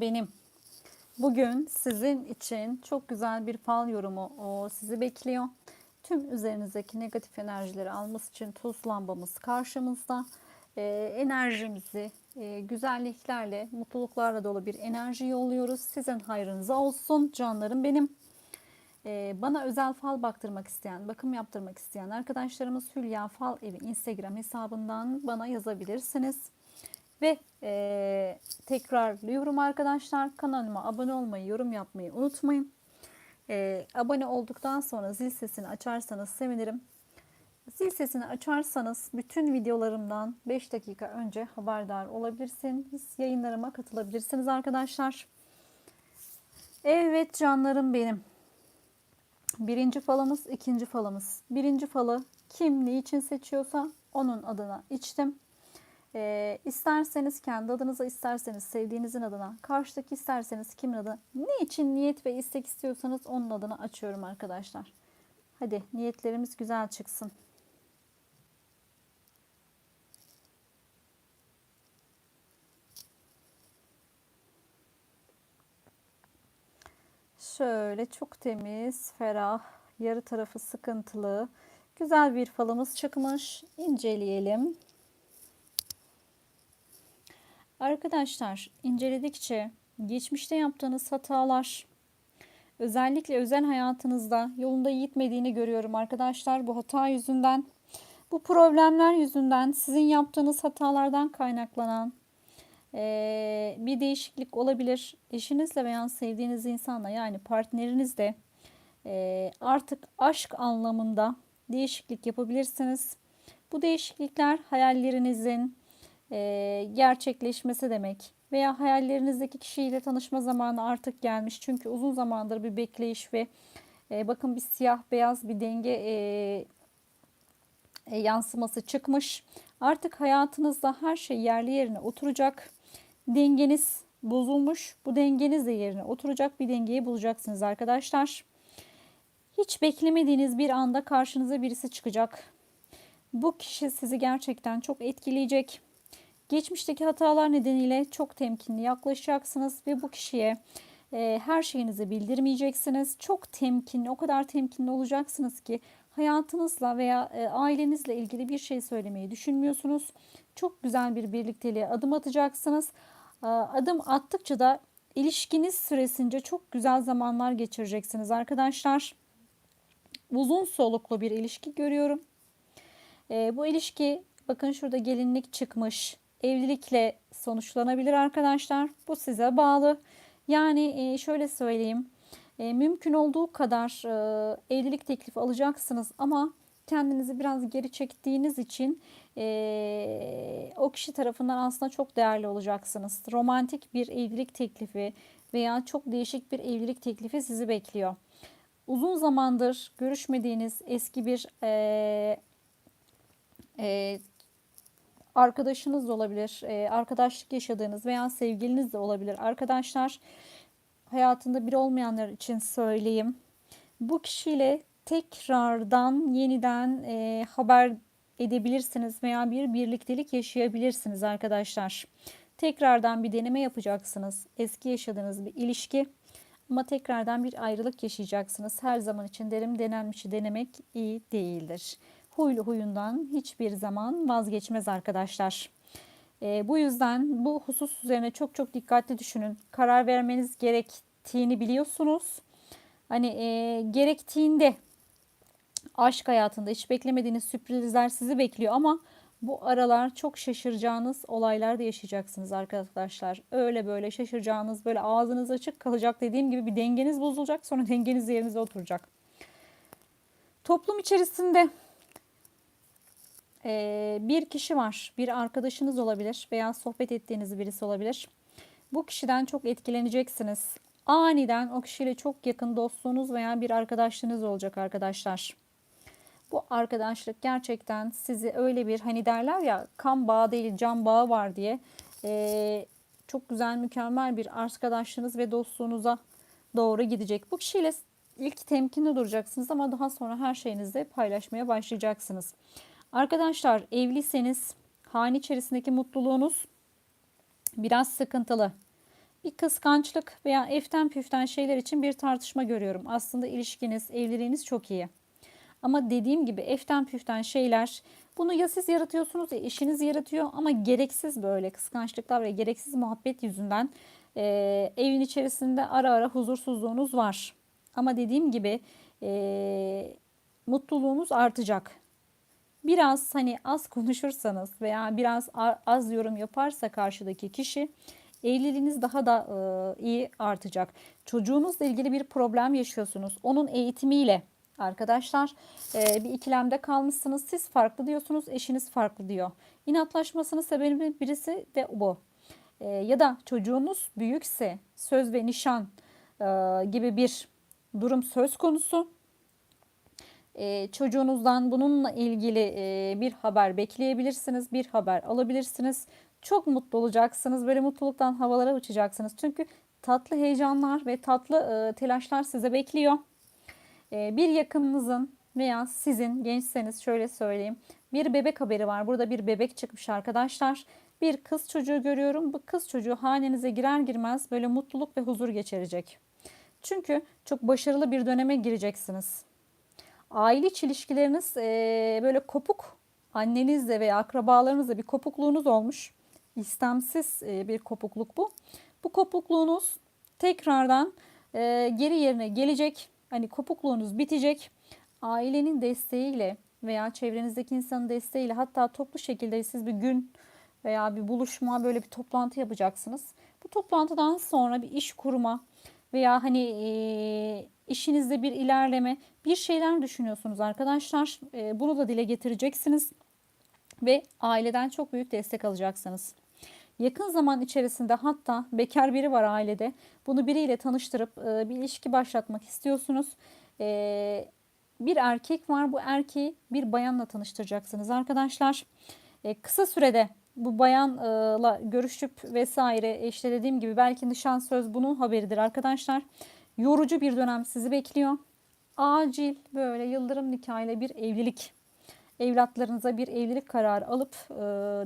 benim. Bugün sizin için çok güzel bir fal yorumu o sizi bekliyor. Tüm üzerinizdeki negatif enerjileri alması için tuz lambamız karşımızda. Ee, enerjimizi e, güzelliklerle, mutluluklarla dolu bir enerji yolluyoruz. Sizin hayrınıza olsun canlarım benim. Ee, bana özel fal baktırmak isteyen, bakım yaptırmak isteyen arkadaşlarımız Hülya Fal Evi Instagram hesabından bana yazabilirsiniz. Ve e, tekrarlıyorum arkadaşlar kanalıma abone olmayı, yorum yapmayı unutmayın. E, abone olduktan sonra zil sesini açarsanız sevinirim. Zil sesini açarsanız bütün videolarımdan 5 dakika önce haberdar olabilirsiniz. Yayınlarıma katılabilirsiniz arkadaşlar. Evet canlarım benim. Birinci falımız, ikinci falımız. Birinci falı kim ne için seçiyorsa onun adına içtim. E, isterseniz kendi adınıza, isterseniz sevdiğinizin adına, karşıdaki isterseniz kimin adına, ne için niyet ve istek istiyorsanız onun adına açıyorum arkadaşlar. Hadi niyetlerimiz güzel çıksın. Şöyle çok temiz, ferah, yarı tarafı sıkıntılı, güzel bir falımız çıkmış. İnceleyelim. Arkadaşlar inceledikçe geçmişte yaptığınız hatalar özellikle özel hayatınızda yolunda gitmediğini görüyorum arkadaşlar bu hata yüzünden. Bu problemler yüzünden sizin yaptığınız hatalardan kaynaklanan e, bir değişiklik olabilir. Eşinizle veya sevdiğiniz insanla yani partnerinizle e, artık aşk anlamında değişiklik yapabilirsiniz. Bu değişiklikler hayallerinizin, e, gerçekleşmesi demek. Veya hayallerinizdeki kişiyle tanışma zamanı artık gelmiş. Çünkü uzun zamandır bir bekleyiş ve e, bakın bir siyah beyaz bir denge e, e, yansıması çıkmış. Artık hayatınızda her şey yerli yerine oturacak. Dengeniz bozulmuş. Bu dengeniz de yerine oturacak bir dengeyi bulacaksınız arkadaşlar. Hiç beklemediğiniz bir anda karşınıza birisi çıkacak. Bu kişi sizi gerçekten çok etkileyecek. Geçmişteki hatalar nedeniyle çok temkinli yaklaşacaksınız ve bu kişiye e, her şeyinizi bildirmeyeceksiniz. Çok temkinli, o kadar temkinli olacaksınız ki hayatınızla veya e, ailenizle ilgili bir şey söylemeyi düşünmüyorsunuz. Çok güzel bir birlikteliğe adım atacaksınız. E, adım attıkça da ilişkiniz süresince çok güzel zamanlar geçireceksiniz arkadaşlar. Uzun soluklu bir ilişki görüyorum. E, bu ilişki bakın şurada gelinlik çıkmış evlilikle sonuçlanabilir arkadaşlar. Bu size bağlı. Yani e, şöyle söyleyeyim. E, mümkün olduğu kadar e, evlilik teklifi alacaksınız ama kendinizi biraz geri çektiğiniz için o kişi tarafından aslında çok değerli olacaksınız. Romantik bir evlilik teklifi veya çok değişik bir evlilik teklifi sizi bekliyor. Uzun zamandır görüşmediğiniz eski bir e, e, arkadaşınız da olabilir, e, arkadaşlık yaşadığınız veya sevgiliniz de olabilir. Arkadaşlar hayatında bir olmayanlar için söyleyeyim. Bu kişiyle tekrardan yeniden e, haber edebilirsiniz veya bir birliktelik yaşayabilirsiniz arkadaşlar. Tekrardan bir deneme yapacaksınız. Eski yaşadığınız bir ilişki ama tekrardan bir ayrılık yaşayacaksınız. Her zaman için derim denenmişi denemek iyi değildir huylu huyundan hiçbir zaman vazgeçmez arkadaşlar. E, bu yüzden bu husus üzerine çok çok dikkatli düşünün. Karar vermeniz gerektiğini biliyorsunuz. Hani e, gerektiğinde aşk hayatında hiç beklemediğiniz sürprizler sizi bekliyor ama bu aralar çok şaşıracağınız olaylar da yaşayacaksınız arkadaşlar. Öyle böyle şaşıracağınız böyle ağzınız açık kalacak dediğim gibi bir dengeniz bozulacak sonra dengeniz yerinize oturacak. Toplum içerisinde ee, bir kişi var, bir arkadaşınız olabilir veya sohbet ettiğiniz birisi olabilir. Bu kişiden çok etkileneceksiniz. Aniden o kişiyle çok yakın dostluğunuz veya bir arkadaşlığınız olacak arkadaşlar. Bu arkadaşlık gerçekten sizi öyle bir hani derler ya kan bağı değil can bağı var diye ee, çok güzel mükemmel bir arkadaşlığınız ve dostluğunuza doğru gidecek. Bu kişiyle ilk temkinli duracaksınız ama daha sonra her şeyinizi paylaşmaya başlayacaksınız. Arkadaşlar evliyseniz hane içerisindeki mutluluğunuz biraz sıkıntılı. bir kıskançlık veya eften püften şeyler için bir tartışma görüyorum. Aslında ilişkiniz, evliliğiniz çok iyi. Ama dediğim gibi eften püften şeyler bunu ya siz yaratıyorsunuz ya eşiniz yaratıyor ama gereksiz böyle kıskançlıklar ve gereksiz muhabbet yüzünden e, evin içerisinde ara ara huzursuzluğunuz var. Ama dediğim gibi e, mutluluğunuz artacak. Biraz hani az konuşursanız veya biraz az yorum yaparsa karşıdaki kişi evliliğiniz daha da e, iyi artacak. Çocuğunuzla ilgili bir problem yaşıyorsunuz. Onun eğitimiyle arkadaşlar e, bir ikilemde kalmışsınız. Siz farklı diyorsunuz, eşiniz farklı diyor. İnatlaşmasının sebebi birisi de bu. E, ya da çocuğunuz büyükse söz ve nişan gibi bir durum söz konusu. E, çocuğunuzdan bununla ilgili e, bir haber bekleyebilirsiniz, bir haber alabilirsiniz. Çok mutlu olacaksınız. Böyle mutluluktan havalara uçacaksınız. Çünkü tatlı heyecanlar ve tatlı e, telaşlar size bekliyor. E, bir yakınınızın veya sizin gençseniz şöyle söyleyeyim. Bir bebek haberi var. Burada bir bebek çıkmış arkadaşlar. Bir kız çocuğu görüyorum. Bu kız çocuğu hanenize girer girmez böyle mutluluk ve huzur geçirecek. Çünkü çok başarılı bir döneme gireceksiniz. Aile içi ilişkileriniz e, böyle kopuk annenizle veya akrabalarınızla bir kopukluğunuz olmuş istemsiz e, bir kopukluk bu. Bu kopukluğunuz tekrardan e, geri yerine gelecek. Hani kopukluğunuz bitecek. Ailenin desteğiyle veya çevrenizdeki insanın desteğiyle hatta toplu şekilde siz bir gün veya bir buluşma böyle bir toplantı yapacaksınız. Bu toplantıdan sonra bir iş kurma veya hani e, işinizde bir ilerleme bir şeyler düşünüyorsunuz arkadaşlar. E, bunu da dile getireceksiniz ve aileden çok büyük destek alacaksınız. Yakın zaman içerisinde hatta bekar biri var ailede. Bunu biriyle tanıştırıp e, bir ilişki başlatmak istiyorsunuz. E, bir erkek var. Bu erkeği bir bayanla tanıştıracaksınız arkadaşlar. E, kısa sürede bu bayanla görüşüp vesaire işte dediğim gibi belki nişan söz bunun haberidir arkadaşlar. Yorucu bir dönem sizi bekliyor. Acil böyle yıldırım nikahıyla bir evlilik evlatlarınıza bir evlilik kararı alıp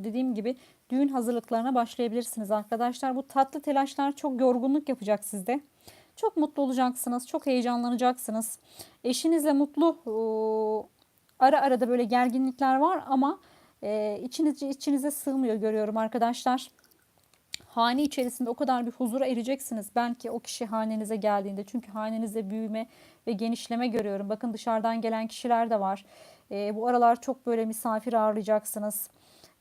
dediğim gibi düğün hazırlıklarına başlayabilirsiniz arkadaşlar. Bu tatlı telaşlar çok yorgunluk yapacak sizde. Çok mutlu olacaksınız, çok heyecanlanacaksınız. Eşinizle mutlu ara arada böyle gerginlikler var ama e, içinize, içinize sığmıyor görüyorum arkadaşlar. Hane içerisinde o kadar bir huzura ereceksiniz. Belki o kişi hanenize geldiğinde. Çünkü hanenizde büyüme ve genişleme görüyorum. Bakın dışarıdan gelen kişiler de var. E, bu aralar çok böyle misafir ağırlayacaksınız.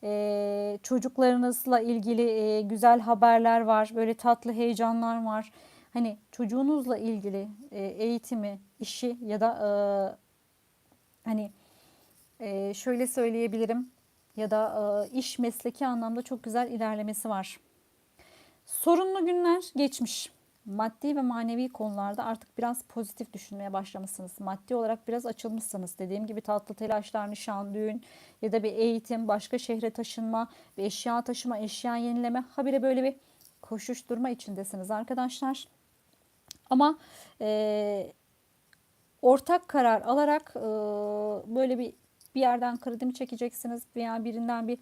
E, çocuklarınızla ilgili e, güzel haberler var. Böyle tatlı heyecanlar var. Hani çocuğunuzla ilgili e, eğitimi, işi ya da e, hani e, şöyle söyleyebilirim ya da e, iş mesleki anlamda çok güzel ilerlemesi var. Sorunlu günler geçmiş maddi ve manevi konularda artık biraz pozitif düşünmeye başlamışsınız. Maddi olarak biraz açılmışsınız. Dediğim gibi tatlı telaşlar, nişan, düğün ya da bir eğitim, başka şehre taşınma, bir eşya taşıma, eşya yenileme. Habire böyle bir koşuşturma içindesiniz arkadaşlar. Ama e, ortak karar alarak e, böyle bir bir yerden kredi mi çekeceksiniz veya birinden bir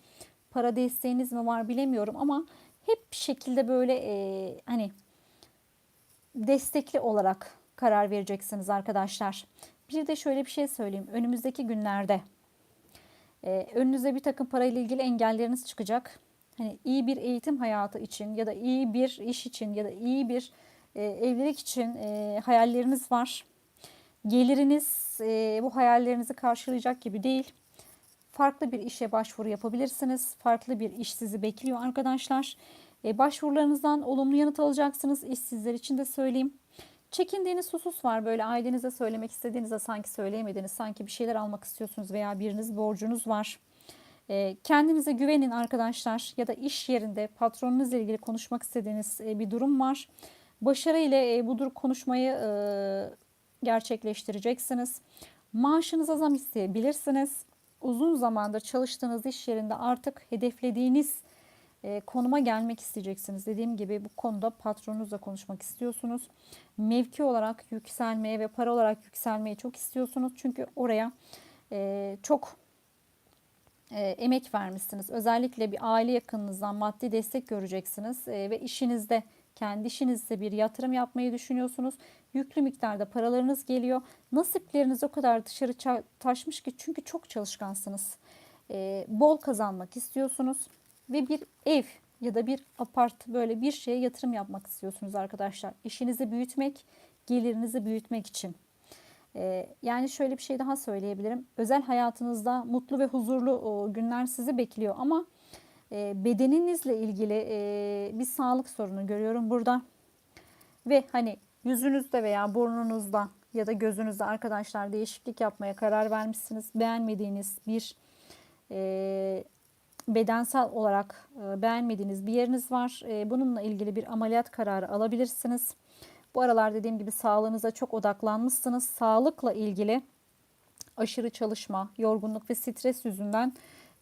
para desteğiniz mi var bilemiyorum ama hep bir şekilde böyle e, hani destekli olarak karar vereceksiniz arkadaşlar. Bir de şöyle bir şey söyleyeyim. Önümüzdeki günlerde e, önünüze bir takım parayla ilgili engelleriniz çıkacak. Hani iyi bir eğitim hayatı için ya da iyi bir iş için ya da iyi bir e, evlilik için e, hayalleriniz var. Geliriniz e, bu hayallerinizi karşılayacak gibi değil. Farklı bir işe başvuru yapabilirsiniz. Farklı bir iş sizi bekliyor arkadaşlar. E, başvurularınızdan olumlu yanıt alacaksınız. İşsizler için de söyleyeyim. Çekindiğiniz husus var böyle ailenize söylemek istediğinizde sanki söyleyemediniz. Sanki bir şeyler almak istiyorsunuz veya biriniz borcunuz var. E, kendinize güvenin arkadaşlar ya da iş yerinde patronunuzla ilgili konuşmak istediğiniz e, bir durum var. Başarı ile e, bu durum konuşmayı e, gerçekleştireceksiniz. Maaşınıza zam isteyebilirsiniz. Uzun zamandır çalıştığınız iş yerinde artık hedeflediğiniz e, konuma gelmek isteyeceksiniz. Dediğim gibi bu konuda patronunuzla konuşmak istiyorsunuz. Mevki olarak yükselmeye ve para olarak yükselmeyi çok istiyorsunuz. Çünkü oraya e, çok e, emek vermişsiniz. Özellikle bir aile yakınınızdan maddi destek göreceksiniz e, ve işinizde Kendi işinizde bir yatırım yapmayı düşünüyorsunuz. Yüklü miktarda paralarınız geliyor. Nasipleriniz o kadar dışarı taşmış ki çünkü çok çalışkansınız. Ee, bol kazanmak istiyorsunuz ve bir ev ya da bir apart böyle bir şeye yatırım yapmak istiyorsunuz arkadaşlar. İşinizi büyütmek, gelirinizi büyütmek için. Ee, yani şöyle bir şey daha söyleyebilirim. Özel hayatınızda mutlu ve huzurlu o, günler sizi bekliyor ama e, bedeninizle ilgili e, bir sağlık sorunu görüyorum burada. Ve hani yüzünüzde veya burnunuzda ya da gözünüzde arkadaşlar değişiklik yapmaya karar vermişsiniz. Beğenmediğiniz bir e, bedensel olarak e, beğenmediğiniz bir yeriniz var. E, bununla ilgili bir ameliyat kararı alabilirsiniz. Bu aralar dediğim gibi sağlığınıza çok odaklanmışsınız. Sağlıkla ilgili aşırı çalışma, yorgunluk ve stres yüzünden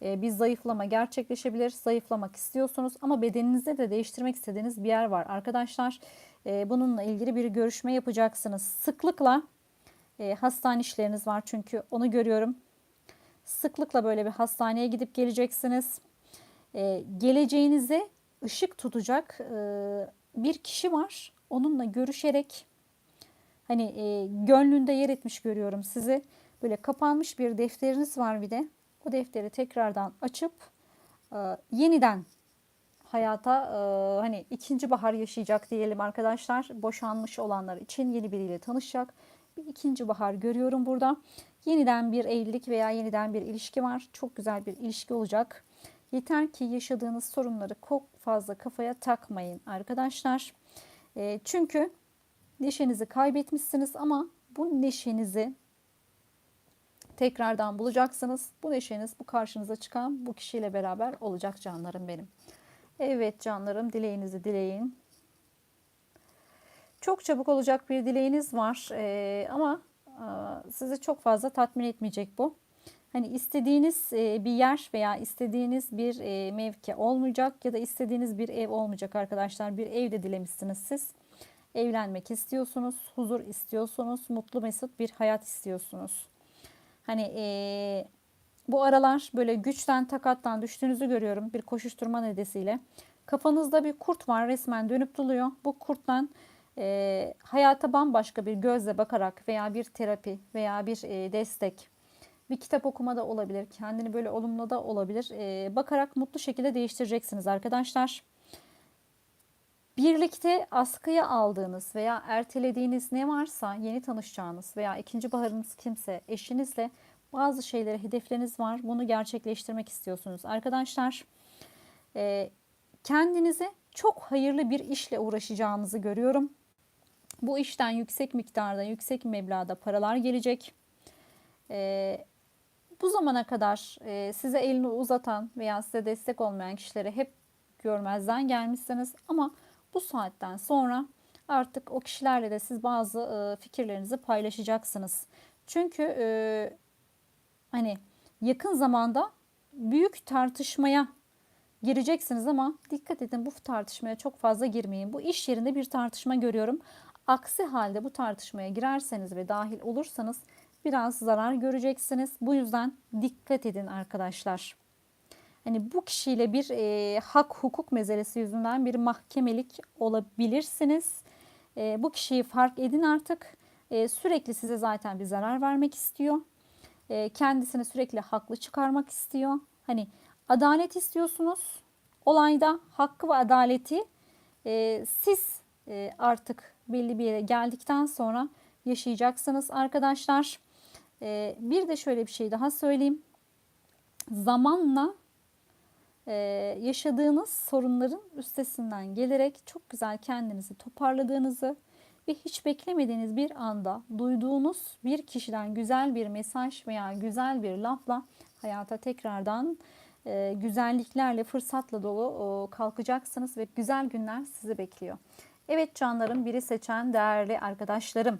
bir zayıflama gerçekleşebilir. Zayıflamak istiyorsunuz ama bedeninizde de değiştirmek istediğiniz bir yer var. Arkadaşlar e, bununla ilgili bir görüşme yapacaksınız. Sıklıkla e, hastane işleriniz var çünkü onu görüyorum. Sıklıkla böyle bir hastaneye gidip geleceksiniz. Geleceğinize ışık tutacak bir kişi var. Onunla görüşerek hani gönlünde yer etmiş görüyorum sizi. Böyle kapanmış bir defteriniz var bir de. O defteri tekrardan açıp yeniden hayata hani ikinci bahar yaşayacak diyelim arkadaşlar. Boşanmış olanlar için yeni biriyle tanışacak. Bir ikinci bahar görüyorum burada. Yeniden bir evlilik veya yeniden bir ilişki var. Çok güzel bir ilişki olacak. Yeter ki yaşadığınız sorunları çok fazla kafaya takmayın arkadaşlar. E, çünkü neşenizi kaybetmişsiniz ama bu neşenizi tekrardan bulacaksınız. Bu neşeniz bu karşınıza çıkan bu kişiyle beraber olacak canlarım benim. Evet canlarım dileğinizi dileyin. Çok çabuk olacak bir dileğiniz var ee, ama e, sizi çok fazla tatmin etmeyecek bu. Hani istediğiniz e, bir yer veya istediğiniz bir e, mevki olmayacak ya da istediğiniz bir ev olmayacak arkadaşlar. Bir ev de dilemişsiniz siz. Evlenmek istiyorsunuz, huzur istiyorsunuz, mutlu mesut bir hayat istiyorsunuz. Hani e, bu aralar böyle güçten takattan düştüğünüzü görüyorum bir koşuşturma nedeniyle. Kafanızda bir kurt var resmen dönüp duruyor. Bu kurttan e, hayata bambaşka bir gözle bakarak veya bir terapi veya bir e, destek, bir kitap okuma da olabilir, kendini böyle olumlu da olabilir. E, bakarak mutlu şekilde değiştireceksiniz arkadaşlar. Birlikte askıya aldığınız veya ertelediğiniz ne varsa yeni tanışacağınız veya ikinci baharınız kimse eşinizle bazı şeylere hedefleriniz var. Bunu gerçekleştirmek istiyorsunuz. Arkadaşlar e, kendinize çok hayırlı bir işle uğraşacağınızı görüyorum. Bu işten yüksek miktarda, yüksek meblağda paralar gelecek. E, bu zamana kadar e, size elini uzatan veya size destek olmayan kişilere hep görmezden gelmişsiniz. Ama bu saatten sonra artık o kişilerle de siz bazı e, fikirlerinizi paylaşacaksınız. Çünkü e, hani yakın zamanda büyük tartışmaya gireceksiniz ama dikkat edin bu tartışmaya çok fazla girmeyin. Bu iş yerinde bir tartışma görüyorum. Aksi halde bu tartışmaya girerseniz ve dahil olursanız biraz zarar göreceksiniz. Bu yüzden dikkat edin arkadaşlar. Hani bu kişiyle bir e, hak hukuk meselesi yüzünden bir mahkemelik olabilirsiniz. E, bu kişiyi fark edin artık. E, sürekli size zaten bir zarar vermek istiyor. E, kendisini sürekli haklı çıkarmak istiyor. Hani adalet istiyorsunuz. Olayda hakkı ve adaleti e, siz e, artık belli bir yere geldikten sonra yaşayacaksınız arkadaşlar. E, bir de şöyle bir şey daha söyleyeyim. Zamanla e, yaşadığınız sorunların üstesinden gelerek çok güzel kendinizi toparladığınızı ve hiç beklemediğiniz bir anda duyduğunuz bir kişiden güzel bir mesaj veya güzel bir lafla hayata tekrardan e, güzelliklerle, fırsatla dolu kalkacaksınız ve güzel günler sizi bekliyor. Evet canlarım, biri seçen değerli arkadaşlarım.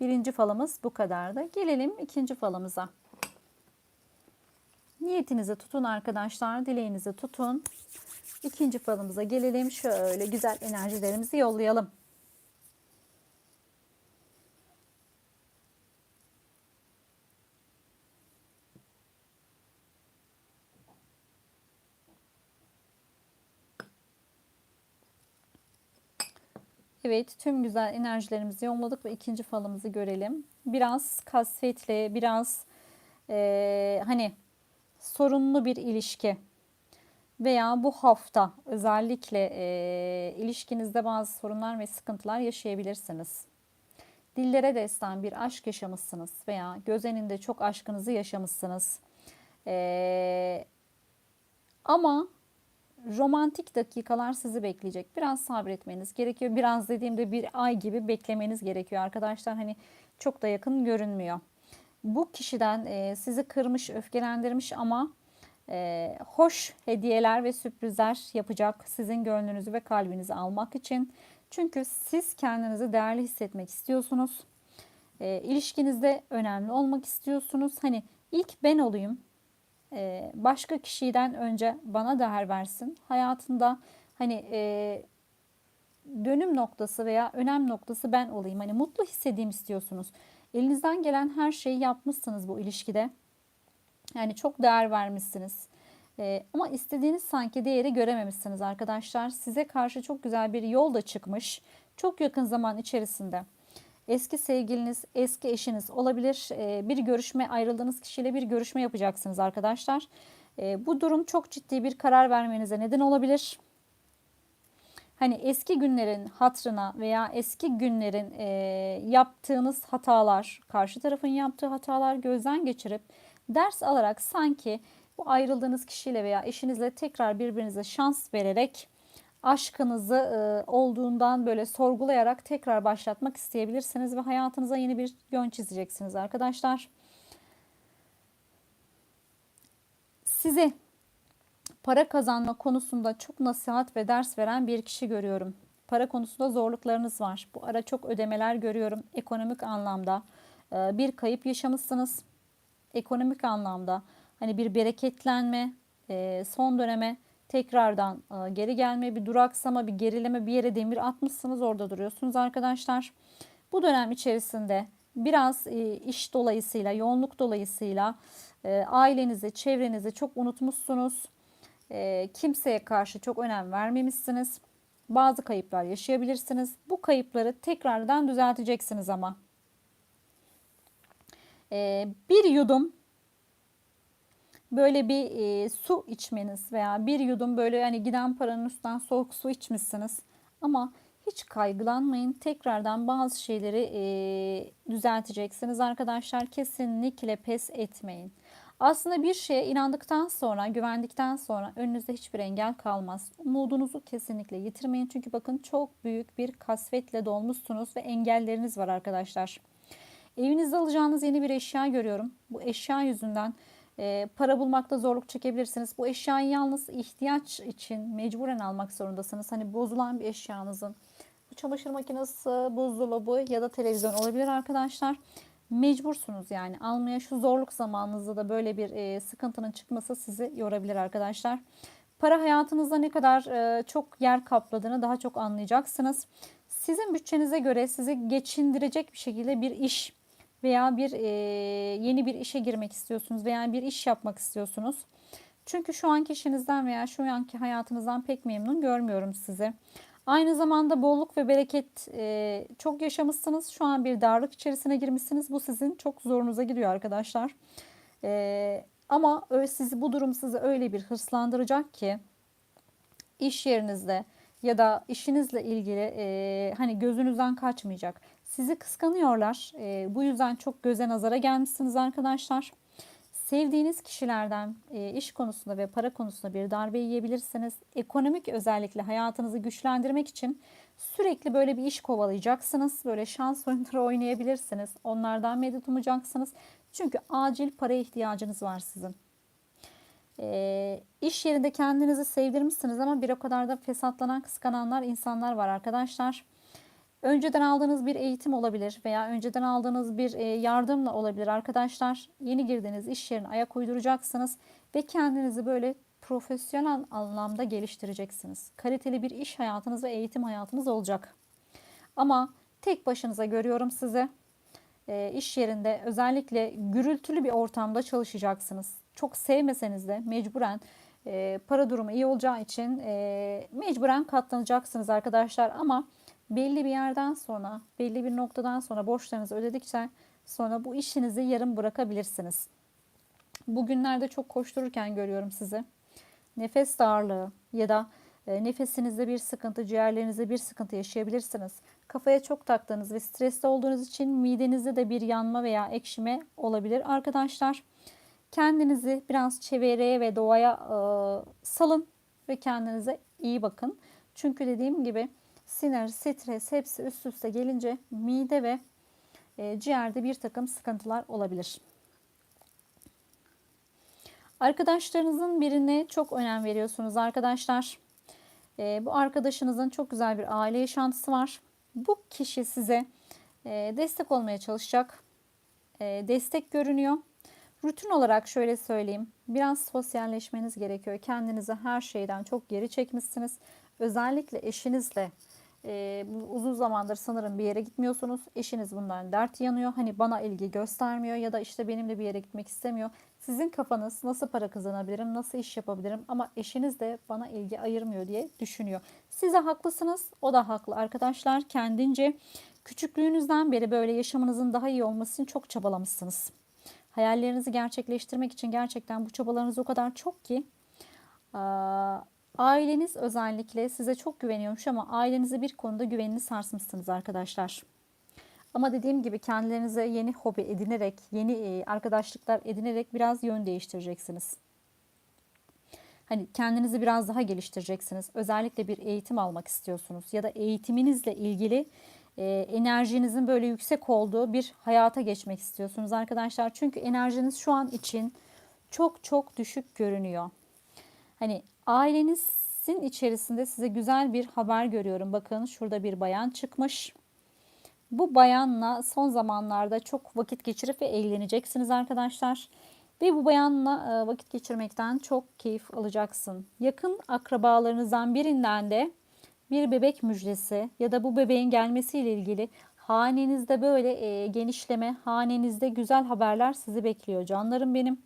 Birinci falımız bu kadardı. Gelelim ikinci falımıza. Niyetinizi tutun arkadaşlar, dileğinizi tutun. İkinci falımıza gelelim. Şöyle güzel enerjilerimizi yollayalım. Evet, tüm güzel enerjilerimizi yoğunladık ve ikinci falımızı görelim. Biraz kasvetli, biraz eee, hani sorunlu bir ilişki veya bu hafta özellikle eee, ilişkinizde bazı sorunlar ve sıkıntılar yaşayabilirsiniz. Dillere destan bir aşk yaşamışsınız veya göz önünde çok aşkınızı yaşamışsınız. Eee, ama romantik dakikalar sizi bekleyecek. Biraz sabretmeniz gerekiyor. Biraz dediğimde bir ay gibi beklemeniz gerekiyor arkadaşlar. Hani çok da yakın görünmüyor. Bu kişiden e, sizi kırmış, öfkelendirmiş ama e, hoş hediyeler ve sürprizler yapacak sizin gönlünüzü ve kalbinizi almak için. Çünkü siz kendinizi değerli hissetmek istiyorsunuz. E, ilişkinizde önemli olmak istiyorsunuz. Hani ilk ben olayım, e, başka kişiden önce bana değer versin. Hayatında hani e, dönüm noktası veya önem noktası ben olayım. Hani mutlu hissedeyim istiyorsunuz. Elinizden gelen her şeyi yapmışsınız bu ilişkide. Yani çok değer vermişsiniz. E, ama istediğiniz sanki değeri görememişsiniz arkadaşlar. Size karşı çok güzel bir yol da çıkmış. Çok yakın zaman içerisinde eski sevgiliniz, eski eşiniz olabilir. Ee, Bir görüşme, ayrıldığınız kişiyle bir görüşme yapacaksınız arkadaşlar. Ee, Bu durum çok ciddi bir karar vermenize neden olabilir. Hani eski günlerin hatrına veya eski günlerin e, yaptığınız hatalar, karşı tarafın yaptığı hatalar gözden geçirip ders alarak sanki bu ayrıldığınız kişiyle veya eşinizle tekrar birbirinize şans vererek aşkınızı e, olduğundan böyle sorgulayarak tekrar başlatmak isteyebilirsiniz ve hayatınıza yeni bir yön çizeceksiniz arkadaşlar. Size para kazanma konusunda çok nasihat ve ders veren bir kişi görüyorum. Para konusunda zorluklarınız var. Bu ara çok ödemeler görüyorum. Ekonomik anlamda e, bir kayıp yaşamışsınız. Ekonomik anlamda hani bir bereketlenme e, son döneme tekrardan e, geri gelme, bir duraksama, bir gerileme, bir yere demir atmışsınız orada duruyorsunuz arkadaşlar. Bu dönem içerisinde biraz iş dolayısıyla, yoğunluk dolayısıyla ailenizi, çevrenizi çok unutmuşsunuz. Kimseye karşı çok önem vermemişsiniz. Bazı kayıplar yaşayabilirsiniz. Bu kayıpları tekrardan düzelteceksiniz ama. Bir yudum böyle bir e, su içmeniz veya bir yudum böyle hani giden paranın üstten soğuk su içmişsiniz. Ama hiç kaygılanmayın. Tekrardan bazı şeyleri e, düzelteceksiniz arkadaşlar. Kesinlikle pes etmeyin. Aslında bir şeye inandıktan sonra, güvendikten sonra önünüzde hiçbir engel kalmaz. Umudunuzu kesinlikle yitirmeyin. Çünkü bakın çok büyük bir kasvetle dolmuşsunuz ve engelleriniz var arkadaşlar. Evinizde alacağınız yeni bir eşya görüyorum. Bu eşya yüzünden e, para bulmakta zorluk çekebilirsiniz. Bu eşyayı yalnız ihtiyaç için mecburen almak zorundasınız. Hani bozulan bir eşyanızın bu çamaşır makinesi, buzdolabı ya da televizyon olabilir arkadaşlar. Mecbursunuz yani almaya şu zorluk zamanınızda da böyle bir e, sıkıntının çıkması sizi yorabilir arkadaşlar. Para hayatınızda ne kadar e, çok yer kapladığını daha çok anlayacaksınız. Sizin bütçenize göre sizi geçindirecek bir şekilde bir iş veya bir e, yeni bir işe girmek istiyorsunuz veya bir iş yapmak istiyorsunuz. Çünkü şu anki işinizden veya şu anki hayatınızdan pek memnun görmüyorum sizi. Aynı zamanda bolluk ve bereket e, çok yaşamışsınız. Şu an bir darlık içerisine girmişsiniz. Bu sizin çok zorunuza gidiyor arkadaşlar. E, ama sizi bu durum sizi öyle bir hırslandıracak ki iş yerinizde ya da işinizle ilgili e, hani gözünüzden kaçmayacak. Sizi kıskanıyorlar. E, bu yüzden çok göze nazara gelmişsiniz arkadaşlar. Sevdiğiniz kişilerden e, iş konusunda ve para konusunda bir darbe yiyebilirsiniz. Ekonomik özellikle hayatınızı güçlendirmek için sürekli böyle bir iş kovalayacaksınız. Böyle şans oyunları oynayabilirsiniz. Onlardan medet umacaksınız. Çünkü acil para ihtiyacınız var sizin. E, iş yerinde kendinizi sevdirmişsiniz ama bir o kadar da fesatlanan, kıskananlar insanlar var arkadaşlar. Önceden aldığınız bir eğitim olabilir veya önceden aldığınız bir e, yardımla olabilir arkadaşlar. Yeni girdiğiniz iş yerine ayak uyduracaksınız ve kendinizi böyle profesyonel anlamda geliştireceksiniz. Kaliteli bir iş hayatınız ve eğitim hayatınız olacak. Ama tek başınıza görüyorum sizi. E, iş yerinde özellikle gürültülü bir ortamda çalışacaksınız. Çok sevmeseniz de mecburen e, para durumu iyi olacağı için mecburen katlanacaksınız arkadaşlar. Ama belli bir yerden sonra, belli bir noktadan sonra borçlarınızı ödedikçe sonra bu işinizi yarım bırakabilirsiniz. Bugünlerde çok koştururken görüyorum sizi. Nefes darlığı ya da e, nefesinizde bir sıkıntı, ciğerlerinizde bir sıkıntı yaşayabilirsiniz. Kafaya çok taktığınız ve stresli olduğunuz için midenizde de bir yanma veya ekşime olabilir arkadaşlar. Kendinizi biraz çevreye ve doğaya e, salın ve kendinize iyi bakın. Çünkü dediğim gibi sinir, stres hepsi üst üste gelince mide ve e, ciğerde bir takım sıkıntılar olabilir. Arkadaşlarınızın birine çok önem veriyorsunuz arkadaşlar. E, bu arkadaşınızın çok güzel bir aile yaşantısı var. Bu kişi size e, destek olmaya çalışacak. E, destek görünüyor. Rutin olarak şöyle söyleyeyim. Biraz sosyalleşmeniz gerekiyor. Kendinizi her şeyden çok geri çekmişsiniz. Özellikle eşinizle e, uzun zamandır sanırım bir yere gitmiyorsunuz. Eşiniz bundan dert yanıyor. Hani bana ilgi göstermiyor ya da işte benimle bir yere gitmek istemiyor. Sizin kafanız nasıl para kazanabilirim, nasıl iş yapabilirim ama eşiniz de bana ilgi ayırmıyor diye düşünüyor. Siz de haklısınız, o da haklı arkadaşlar. Kendince küçüklüğünüzden beri böyle yaşamınızın daha iyi olması için çok çabalamışsınız. Hayallerinizi gerçekleştirmek için gerçekten bu çabalarınız o kadar çok ki aileniz özellikle size çok güveniyormuş ama ailenize bir konuda güvenini sarsmışsınız arkadaşlar. Ama dediğim gibi kendilerinize yeni hobi edinerek, yeni arkadaşlıklar edinerek biraz yön değiştireceksiniz. Hani kendinizi biraz daha geliştireceksiniz. Özellikle bir eğitim almak istiyorsunuz ya da eğitiminizle ilgili e, enerjinizin böyle yüksek olduğu bir hayata geçmek istiyorsunuz arkadaşlar. Çünkü enerjiniz şu an için çok çok düşük görünüyor. Hani ailenizin içerisinde size güzel bir haber görüyorum. Bakın şurada bir bayan çıkmış. Bu bayanla son zamanlarda çok vakit geçirip ve eğleneceksiniz arkadaşlar. Ve bu bayanla e, vakit geçirmekten çok keyif alacaksın. Yakın akrabalarınızdan birinden de bir bebek müjdesi ya da bu bebeğin gelmesiyle ilgili hanenizde böyle e, genişleme, hanenizde güzel haberler sizi bekliyor canlarım benim.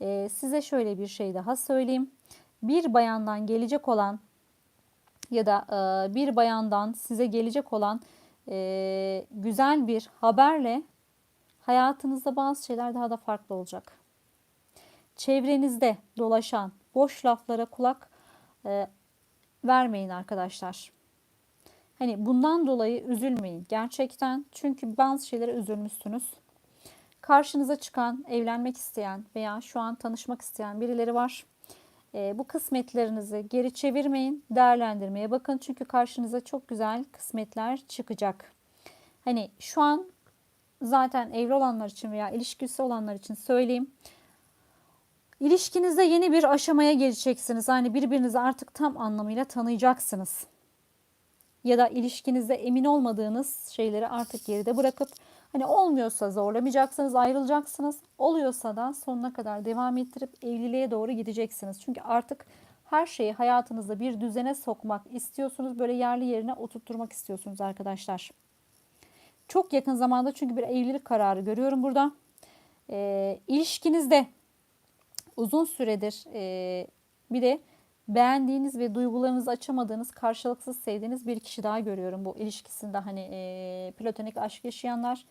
E, size şöyle bir şey daha söyleyeyim. Bir bayandan gelecek olan ya da e, bir bayandan size gelecek olan e, güzel bir haberle hayatınızda bazı şeyler daha da farklı olacak. Çevrenizde dolaşan boş laflara kulak e, vermeyin arkadaşlar. Hani bundan dolayı üzülmeyin gerçekten. Çünkü bazı şeylere üzülmüşsünüz. Karşınıza çıkan, evlenmek isteyen veya şu an tanışmak isteyen birileri var. E, bu kısmetlerinizi geri çevirmeyin, değerlendirmeye bakın. Çünkü karşınıza çok güzel kısmetler çıkacak. Hani şu an zaten evli olanlar için veya ilişkisi olanlar için söyleyeyim. İlişkinizde yeni bir aşamaya geleceksiniz. Hani birbirinizi artık tam anlamıyla tanıyacaksınız. Ya da ilişkinizde emin olmadığınız şeyleri artık geride bırakıp hani olmuyorsa zorlamayacaksınız, ayrılacaksınız. Oluyorsa da sonuna kadar devam ettirip evliliğe doğru gideceksiniz. Çünkü artık her şeyi hayatınızda bir düzene sokmak istiyorsunuz. Böyle yerli yerine oturtturmak istiyorsunuz arkadaşlar. Çok yakın zamanda çünkü bir evlilik kararı görüyorum burada. E, ilişkinizde uzun süredir e, bir de beğendiğiniz ve duygularınızı açamadığınız, karşılıksız sevdiğiniz bir kişi daha görüyorum bu ilişkisinde hani e, platonik aşk yaşayanlar.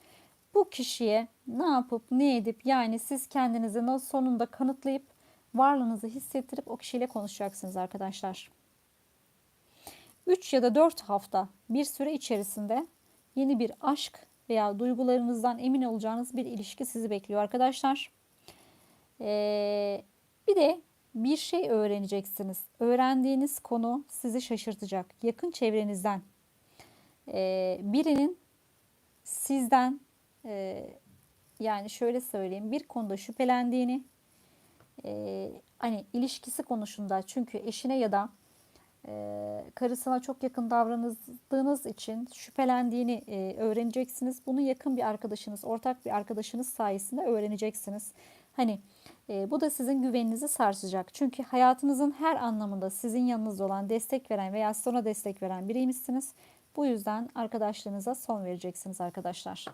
Bu kişiye ne yapıp ne edip yani siz kendinizi nasıl sonunda kanıtlayıp varlığınızı hissettirip o kişiyle konuşacaksınız arkadaşlar. 3 ya da 4 hafta bir süre içerisinde yeni bir aşk veya duygularınızdan emin olacağınız bir ilişki sizi bekliyor arkadaşlar. Ee, bir de bir şey öğreneceksiniz. Öğrendiğiniz konu sizi şaşırtacak. Yakın çevrenizden e, birinin sizden e, yani şöyle söyleyeyim bir konuda şüphelendiğini e, hani ilişkisi konusunda çünkü eşine ya da e, karısına çok yakın davrandığınız için şüphelendiğini e, öğreneceksiniz. Bunu yakın bir arkadaşınız, ortak bir arkadaşınız sayesinde öğreneceksiniz. Hani e, bu da sizin güveninizi sarsacak. Çünkü hayatınızın her anlamında sizin yanınızda olan, destek veren veya sonra destek veren biriymişsiniz. Bu yüzden arkadaşlığınıza son vereceksiniz arkadaşlar.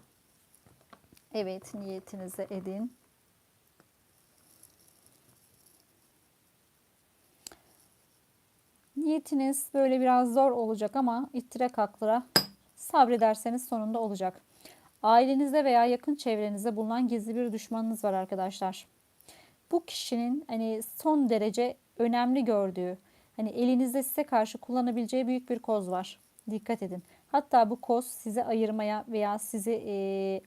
Evet niyetinizi edin. Niyetiniz böyle biraz zor olacak ama ittire kaklıra sabrederseniz sonunda olacak. Ailenizde veya yakın çevrenizde bulunan gizli bir düşmanınız var arkadaşlar. Bu kişinin hani son derece önemli gördüğü, hani elinizde size karşı kullanabileceği büyük bir koz var. Dikkat edin. Hatta bu koz sizi ayırmaya veya sizi e,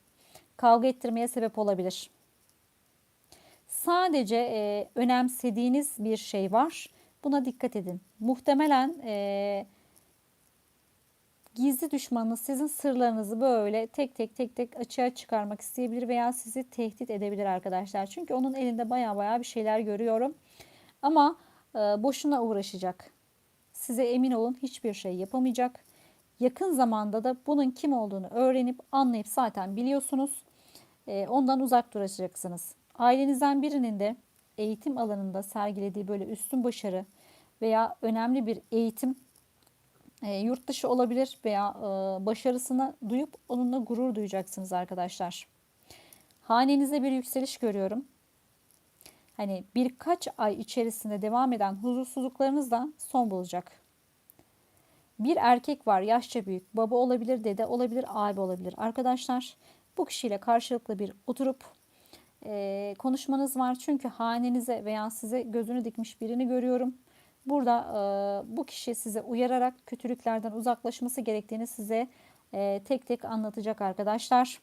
kavga ettirmeye sebep olabilir. Sadece e, önemsediğiniz bir şey var. Buna dikkat edin. Muhtemelen e, gizli düşmanınız sizin sırlarınızı böyle tek tek tek tek açığa çıkarmak isteyebilir veya sizi tehdit edebilir arkadaşlar. Çünkü onun elinde baya baya bir şeyler görüyorum. Ama e, boşuna uğraşacak. Size emin olun hiçbir şey yapamayacak. Yakın zamanda da bunun kim olduğunu öğrenip anlayıp zaten biliyorsunuz. E, ondan uzak duracaksınız. Ailenizden birinin de eğitim alanında sergilediği böyle üstün başarı veya önemli bir eğitim e, yurt dışı olabilir veya e, başarısını duyup onunla gurur duyacaksınız arkadaşlar. Hanenizde bir yükseliş görüyorum. Hani birkaç ay içerisinde devam eden huzursuzluklarınız da son bulacak. Bir erkek var yaşça büyük. Baba olabilir, dede olabilir, abi olabilir. Arkadaşlar bu kişiyle karşılıklı bir oturup e, konuşmanız var. Çünkü hanenize veya size gözünü dikmiş birini görüyorum. Burada e, bu kişi size uyararak kötülüklerden uzaklaşması gerektiğini size e, tek tek anlatacak arkadaşlar.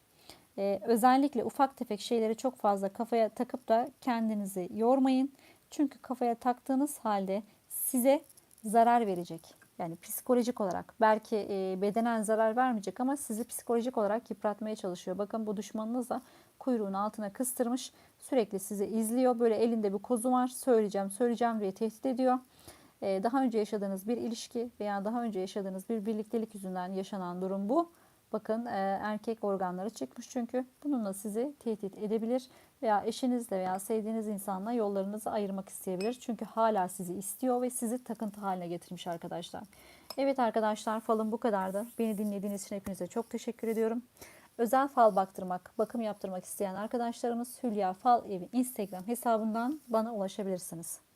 E, özellikle ufak tefek şeyleri çok fazla kafaya takıp da kendinizi yormayın. Çünkü kafaya taktığınız halde size zarar verecek. Yani psikolojik olarak belki e, bedenen zarar vermeyecek ama sizi psikolojik olarak yıpratmaya çalışıyor. Bakın bu düşmanınız da kuyruğun altına kıstırmış. Sürekli sizi izliyor. Böyle elinde bir kozu var. Söyleyeceğim, söyleyeceğim diye tehdit ediyor. E, daha önce yaşadığınız bir ilişki veya daha önce yaşadığınız bir birliktelik yüzünden yaşanan durum bu. Bakın e, erkek organları çıkmış çünkü bununla sizi tehdit edebilir veya eşinizle veya sevdiğiniz insanla yollarınızı ayırmak isteyebilir. Çünkü hala sizi istiyor ve sizi takıntı haline getirmiş arkadaşlar. Evet arkadaşlar falım bu kadardı. Beni dinlediğiniz için hepinize çok teşekkür ediyorum. Özel fal baktırmak, bakım yaptırmak isteyen arkadaşlarımız Hülya Fal Evi Instagram hesabından bana ulaşabilirsiniz.